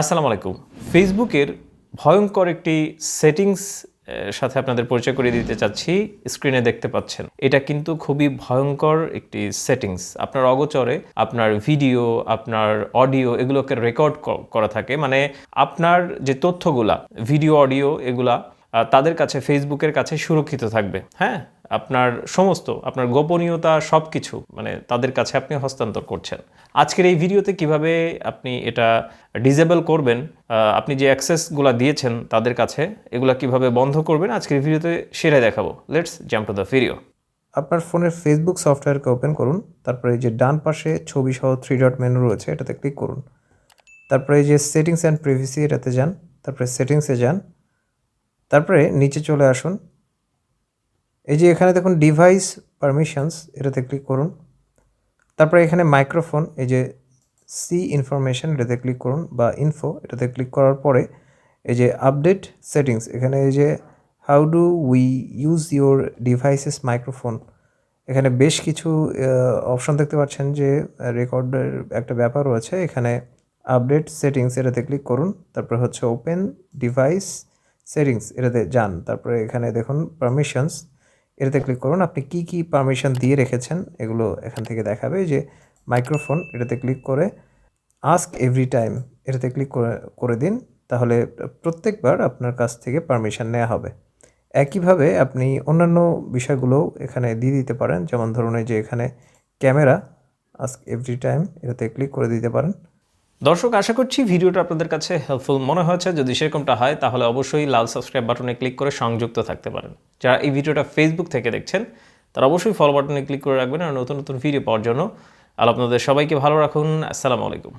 আসসালামু আলাইকুম। ফেসবুকের ভয়ঙ্কর একটি সেটিংস সাথে আপনাদের পরিচয় করিয়ে দিতে চাচ্ছি। স্ক্রিনে দেখতে পাচ্ছেন। এটা কিন্তু খুবই ভয়ঙ্কর একটি সেটিংস আপনার অগোচরে আপনার ভিডিও আপনার অডিও এগুলোকে রেকর্ড করা থাকে। মানে আপনার যে তথ্যগুলা ভিডিও অডিও এগুলা তাদের কাছে ফেসবুকের কাছে সুরক্ষিত থাকবে। হ্যাঁ? আপনার সমস্ত, আপনার গোপনীয়তা সব কিছু মানে তাদের কাছে আপনি হস্তান্তর করছেন। আজকের এই ভিডিওতে কীভাবে আপনি এটা ডিজেবল করবেন আপনি যে অ্যাক্সেসগুলো দিয়েছেন তাদের কাছে, এগুলা কীভাবে বন্ধ করবেন, আজকের ভিডিওতে সেরে দেখাবো। Let's jump to the video আপনার ফোনের ফেসবুক সফটওয়্যারকে ওপেন করুন, তারপরে এই যে ডান পাশে ছবি সহ থ্রি ডট মেনু রয়েছে, এটাতে ক্লিক করুন। তারপরে এই যে সেটিংস অ্যান্ড প্রিভিসি এটাতে যান, তারপরে সেটিংসে যান, তারপরে নিচে চলে আসুন এই যে এখানে দেখুন ডিভাইস পারমিশনস এটাতে ক্লিক করুন। তারপরে এখানে মাইক্রোফোন এই যে সি ইনফরমেশন এটাতে ক্লিক করুন বা ইনফো এটাতে ক্লিক করার পরে এই যে আপডেট সেটিংস এখানে এই যে how do we use your devices microphone এখানে বেশ কিছু অপশন দেখতে পাচ্ছেন যে রেকর্ডের একটা ব্যাপার রয়েছে। এখানে আপডেট সেটিংস এটাতে ক্লিক করুন। তারপরে হচ্ছে ওপেন ডিভাইস সেটিংস এটাতে যান। তারপরে এখানে দেখুন পারমিশনস এটাতে ক্লিক করুন। আপনি কি কি পারমিশন দিয়ে রেখেছেন এগুলো এখান থেকে দেখাবে যে মাইক্রোফোন এটাতে ক্লিক করে আস্ক এভরি টাইম এটাতে ক্লিক করে দিন। তাহলে প্রত্যেকবার আপনার কাছ থেকে পারমিশন নেওয়া হবে। একইভাবে আপনি অন্যান্য বিষয়গুলোও এখানে দিয়ে দিতে পারেন। যেমন ধরুন যে এখানে ক্যামেরা আস্ক এভরি টাইম এটাতে ক্লিক করে দিতে পারেন। দর্শক, আশা করছি ভিডিওটা আপনাদের কাছে হেল্পফুল মনে হয়েছে। যদি সেরকমটা হয়, তাহলে অবশ্যই লাল সাবস্ক্রাইব বাটনে ক্লিক করে সংযুক্ত থাকতে পারেন। যারা এই ভিডিওটা ফেসবুক থেকে দেখছেন, তারা অবশ্যই ফলো বাটনে ক্লিক করে রাখবেন আর নতুন নতুন ভিডিও পাওয়ার জন্য। আর আপনাদের সবাইকে ভালো রাখুন। আসসালামু আলাইকুম।